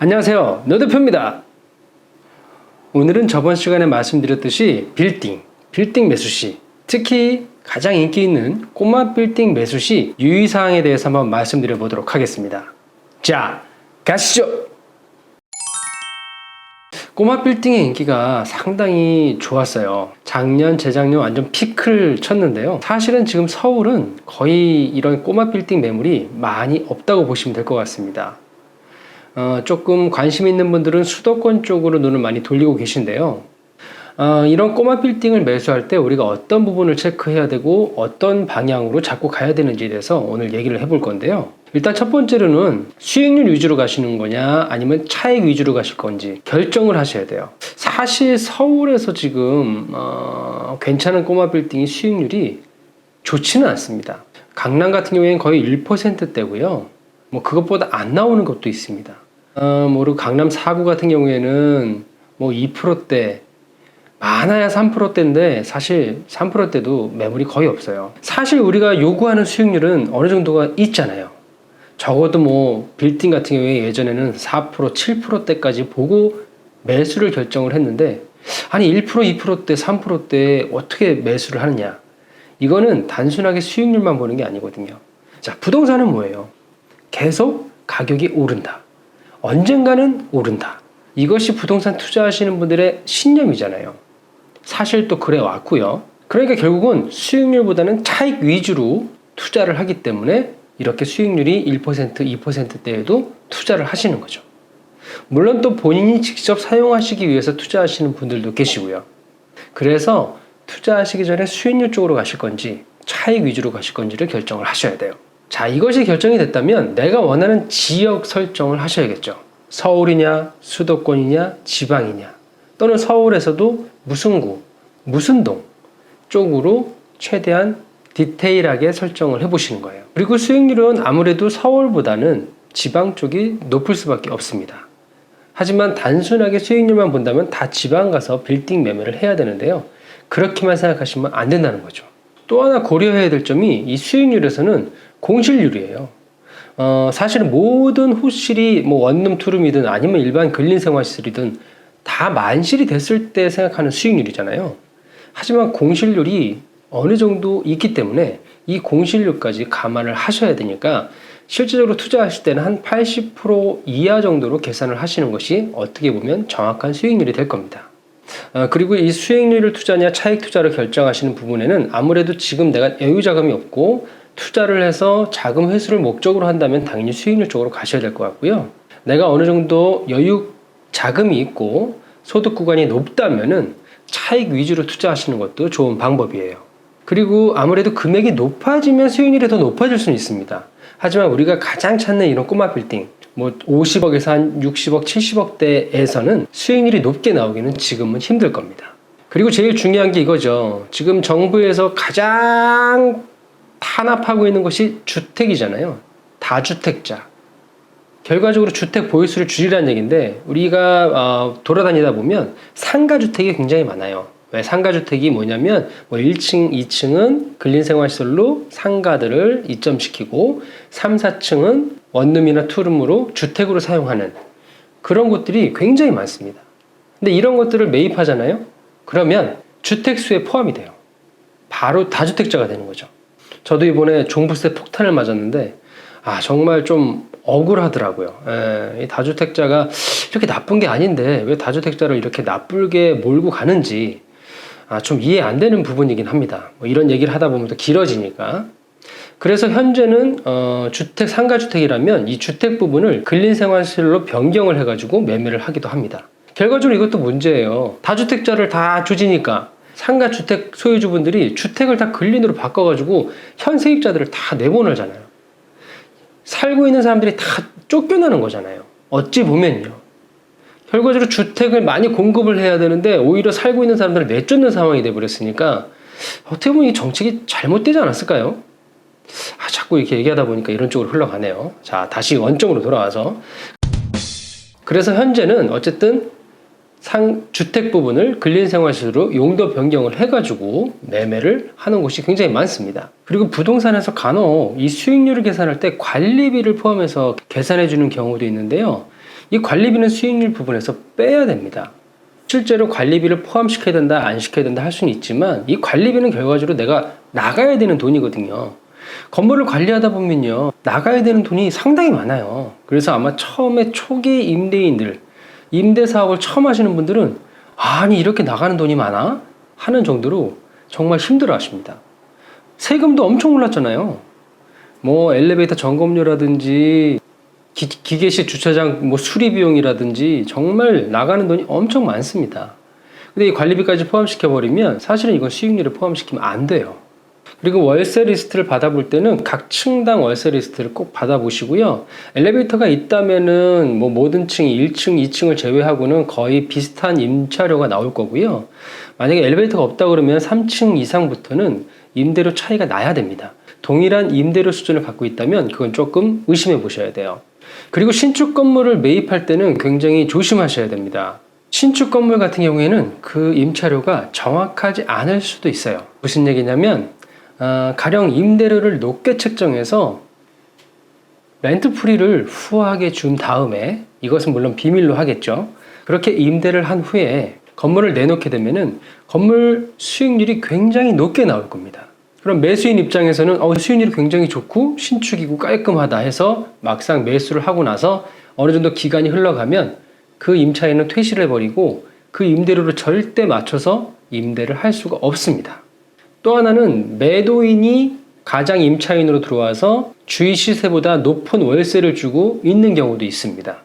안녕하세요. 노대표입니다. 오늘은 저번 시간에 말씀드렸듯이 빌딩, 빌딩 매수 시, 특히 가장 인기 있는 꼬마 빌딩 매수 시 유의사항에 대해서 한번 말씀드려 보도록 하겠습니다. 자, 가시죠! 꼬마 빌딩의 인기가 상당히 좋았어요. 작년, 재작년 완전 피크를 쳤는데요. 사실은 지금 서울은 거의 이런 꼬마 빌딩 매물이 많이 없다고 보시면 될 것 같습니다. 어, 조금 관심 있는 분들은 수도권 쪽으로 눈을 많이 돌리고 계신데요. 어, 이런 꼬마 빌딩을 매수할 때 우리가 어떤 부분을 체크해야 되고 어떤 방향으로 자꾸 가야 되는지에 대해서 오늘 얘기를 해볼 건데요. 일단 첫 번째로는 수익률 위주로 가시는 거냐 아니면 차익 위주로 가실 건지 결정을 하셔야 돼요. 사실 서울에서 지금 어, 괜찮은 꼬마 빌딩이 수익률이 좋지는 않습니다. 강남 같은 경우에는 거의 1%대고요. 뭐 그것보다 안 나오는 것도 있습니다. 어, 뭐 강남 4구 같은 경우에는 뭐 2%대 많아야 3%대인데 사실 3%대도 매물이 거의 없어요. 사실 우리가 요구하는 수익률은 어느 정도가 있잖아요. 적어도 뭐 빌딩 같은 경우에 예전에는 4% 7%대까지 보고 매수를 결정을 했는데 아니 1% 2%대 3%대 어떻게 매수를 하느냐 이거는 단순하게 수익률만 보는 게 아니거든요. 자 부동산은 뭐예요? 계속 가격이 오른다. 언젠가는 오른다. 이것이 부동산 투자하시는 분들의 신념이잖아요. 사실 또 그래 왔고요. 그러니까 결국은 수익률보다는 차익 위주로 투자를 하기 때문에 이렇게 수익률이 1%, 2%대에도 투자를 하시는 거죠. 물론 또 본인이 직접 사용하시기 위해서 투자하시는 분들도 계시고요. 그래서 투자하시기 전에 수익률 쪽으로 가실 건지 차익 위주로 가실 건지를 결정을 하셔야 돼요. 자, 이것이 결정이 됐다면 내가 원하는 지역 설정을 하셔야겠죠. 서울이냐, 수도권이냐, 지방이냐, 또는 서울에서도 무슨 구, 무슨 동 쪽으로 최대한 디테일하게 설정을 해보시는 거예요. 그리고 수익률은 아무래도 서울보다는 지방 쪽이 높을 수밖에 없습니다. 하지만 단순하게 수익률만 본다면 다 지방 가서 빌딩 매매를 해야 되는데요. 그렇게만 생각하시면 안 된다는 거죠. 또 하나 고려해야 될 점이 이 수익률에서는 공실률이에요. 어, 사실은 모든 호실이 뭐 원룸 투룸이든 아니면 일반 근린 생활시설이든 다 만실이 됐을 때 생각하는 수익률이잖아요. 하지만 공실률이 어느 정도 있기 때문에 이 공실률까지 감안을 하셔야 되니까 실제적으로 투자하실 때는 한 80% 이하 정도로 계산을 하시는 것이 어떻게 보면 정확한 수익률이 될 겁니다. 어, 그리고 이 수익률을 투자냐 차익 투자를 결정하시는 부분에는 아무래도 지금 내가 여유 자금이 없고 투자를 해서 자금 회수를 목적으로 한다면 당연히 수익률 쪽으로 가셔야 될 것 같고요. 내가 어느 정도 여유 자금이 있고 소득 구간이 높다면은 차익 위주로 투자하시는 것도 좋은 방법이에요. 그리고 아무래도 금액이 높아지면 수익률이 더 높아질 수는 있습니다. 하지만 우리가 가장 찾는 이런 꼬마 빌딩, 뭐 50억에서 한 60억, 70억대에서는 수익률이 높게 나오기는 지금은 힘들 겁니다. 그리고 제일 중요한 게 이거죠. 지금 정부에서 가장 탄압하고 있는 것이 주택이잖아요. 다주택자. 결과적으로 주택 보유수를 줄이라는 얘기인데 우리가 어, 돌아다니다 보면 상가주택이 굉장히 많아요. 왜 상가주택이 뭐냐면 뭐 1층, 2층은 근린생활시설로 상가들을 이점시키고 3, 4층은 원룸이나 투룸으로 주택으로 사용하는 그런 곳들이 굉장히 많습니다. 근데 이런 것들을 매입하잖아요. 그러면 주택수에 포함이 돼요. 바로 다주택자가 되는 거죠. 저도 이번에 종부세 폭탄을 맞았는데 아 정말 좀 억울하더라고요. 에, 이 다주택자가 이렇게 나쁜 게 아닌데 왜 다주택자를 이렇게 나쁘게 몰고 가는지 아, 좀 이해 안 되는 부분이긴 합니다. 뭐 이런 얘기를 하다 보면 또 길어지니까. 그래서 현재는 어, 주택 상가주택이라면 이 주택 부분을 근린생활시설로 변경을 해가지고 매매를 하기도 합니다. 결과적으로 이것도 문제예요. 다주택자를 다 조지니까 상가 주택 소유주분들이 주택을 다 근린으로 바꿔가지고 현 세입자들을 다 내보내잖아요. 살고 있는 사람들이 다 쫓겨나는 거잖아요. 어찌 보면요. 결과적으로 주택을 많이 공급을 해야 되는데 오히려 살고 있는 사람들을 내쫓는 상황이 돼버렸으니까 어떻게 보면 이 정책이 잘못되지 않았을까요? 아, 자꾸 이렇게 얘기하다 보니까 이런 쪽으로 흘러가네요. 자, 다시 원점으로 돌아와서. 그래서 현재는 어쨌든 상 주택 부분을 근린생활시설로 용도 변경을 해가지고 매매를 하는 곳이 굉장히 많습니다. 그리고 부동산에서 간혹 이 수익률을 계산할 때 관리비를 포함해서 계산해 주는 경우도 있는데요. 이 관리비는 수익률 부분에서 빼야 됩니다. 실제로 관리비를 포함시켜야 된다, 안 시켜야 된다 할 수는 있지만 이 관리비는 결과적으로 내가 나가야 되는 돈이거든요. 건물을 관리하다 보면요, 나가야 되는 돈이 상당히 많아요. 그래서 아마 처음에 초기 임대인들, 임대 사업을 처음 하시는 분들은 아니, 이렇게 나가는 돈이 많아? 하는 정도로 정말 힘들어 하십니다. 세금도 엄청 올랐잖아요. 뭐 엘리베이터 점검료라든지 기, 기계식 주차장 뭐 수리 비용이라든지 정말 나가는 돈이 엄청 많습니다. 근데 이 관리비까지 포함시켜 버리면 사실은 이건 수익률을 포함시키면 안 돼요. 그리고 월세 리스트를 받아볼 때는 각 층당 월세 리스트를 꼭 받아보시고요. 엘리베이터가 있다면은 뭐 모든 층이 1층, 2층을 제외하고는 거의 비슷한 임차료가 나올 거고요. 만약에 엘리베이터가 없다 그러면 3층 이상부터는 임대료 차이가 나야 됩니다. 동일한 임대료 수준을 갖고 있다면 그건 조금 의심해 보셔야 돼요. 그리고 신축 건물을 매입할 때는 굉장히 조심하셔야 됩니다. 신축 건물 같은 경우에는 그 임차료가 정확하지 않을 수도 있어요. 무슨 얘기냐면 어, 가령 임대료를 높게 책정해서 렌트 프리를 후하게 준 다음에 이것은 물론 비밀로 하겠죠. 그렇게 임대를 한 후에 건물을 내놓게 되면은 건물 수익률이 굉장히 높게 나올 겁니다. 그럼 매수인 입장에서는 어, 수익률이 굉장히 좋고 신축이고 깔끔하다 해서 막상 매수를 하고 나서 어느 정도 기간이 흘러가면 그 임차인은 퇴실을 해버리고 그 임대료를 절대 맞춰서 임대를 할 수가 없습니다. 또 하나는 매도인이 가장 임차인으로 들어와서 주위 시세보다 높은 월세를 주고 있는 경우도 있습니다.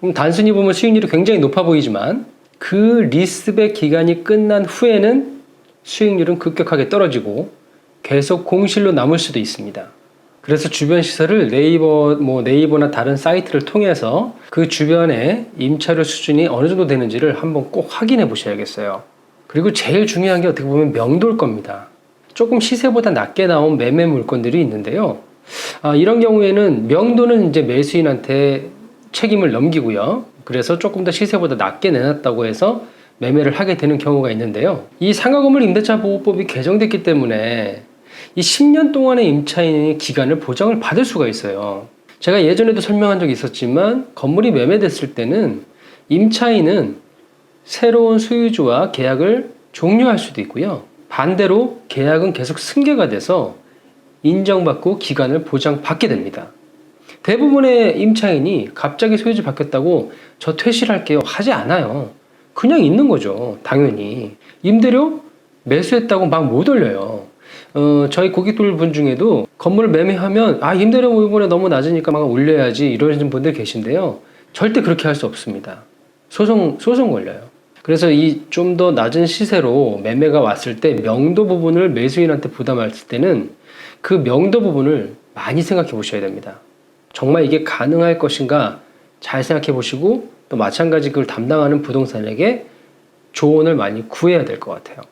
그럼 단순히 보면 수익률이 굉장히 높아 보이지만 그 리스백 기간이 끝난 후에는 수익률은 급격하게 떨어지고 계속 공실로 남을 수도 있습니다. 그래서 주변 시설을 네이버 뭐 네이버나 다른 사이트를 통해서 그 주변의 임차료 수준이 어느 정도 되는지를 한번 꼭 확인해 보셔야겠어요. 그리고 제일 중요한 게 어떻게 보면 명도일 겁니다. 조금 시세보다 낮게 나온 매매 물건들이 있는데요. 아, 이런 경우에는 명도는 이제 매수인한테 책임을 넘기고요. 그래서 조금 더 시세보다 낮게 내놨다고 해서 매매를 하게 되는 경우가 있는데요. 이 상가건물 임대차 보호법이 개정됐기 때문에 이 10년 동안의 임차인의 기간을 보장을 받을 수가 있어요. 제가 예전에도 설명한 적이 있었지만 건물이 매매됐을 때는 임차인은 새로운 소유주와 계약을 종료할 수도 있고요. 반대로 계약은 계속 승계가 돼서 인정받고 기간을 보장받게 됩니다. 대부분의 임차인이 갑자기 소유주 바뀌었다고 저 퇴실할게요 하지 않아요. 그냥 있는 거죠. 당연히. 임대료 매수했다고 막 못 올려요. 어, 저희 고객들 분 중에도 건물을 매매하면 아 임대료 뭐 이번에 너무 낮으니까 막 올려야지 이러시는 분들 계신데요. 절대 그렇게 할 수 없습니다. 소송 소송 걸려요. 그래서 이 좀 더 낮은 시세로 매매가 왔을 때 명도 부분을 매수인한테 부담했을 때는 그 명도 부분을 많이 생각해 보셔야 됩니다. 정말 이게 가능할 것인가 잘 생각해 보시고 또 마찬가지 그걸 담당하는 부동산에게 조언을 많이 구해야 될 것 같아요.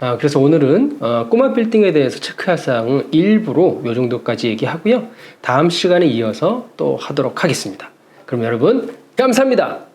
아, 그래서 오늘은 어, 꼬마 빌딩에 대해서 체크할 사항은 일부로 이 정도까지 얘기하고요. 다음 시간에 이어서 또 하도록 하겠습니다. 그럼 여러분 감사합니다.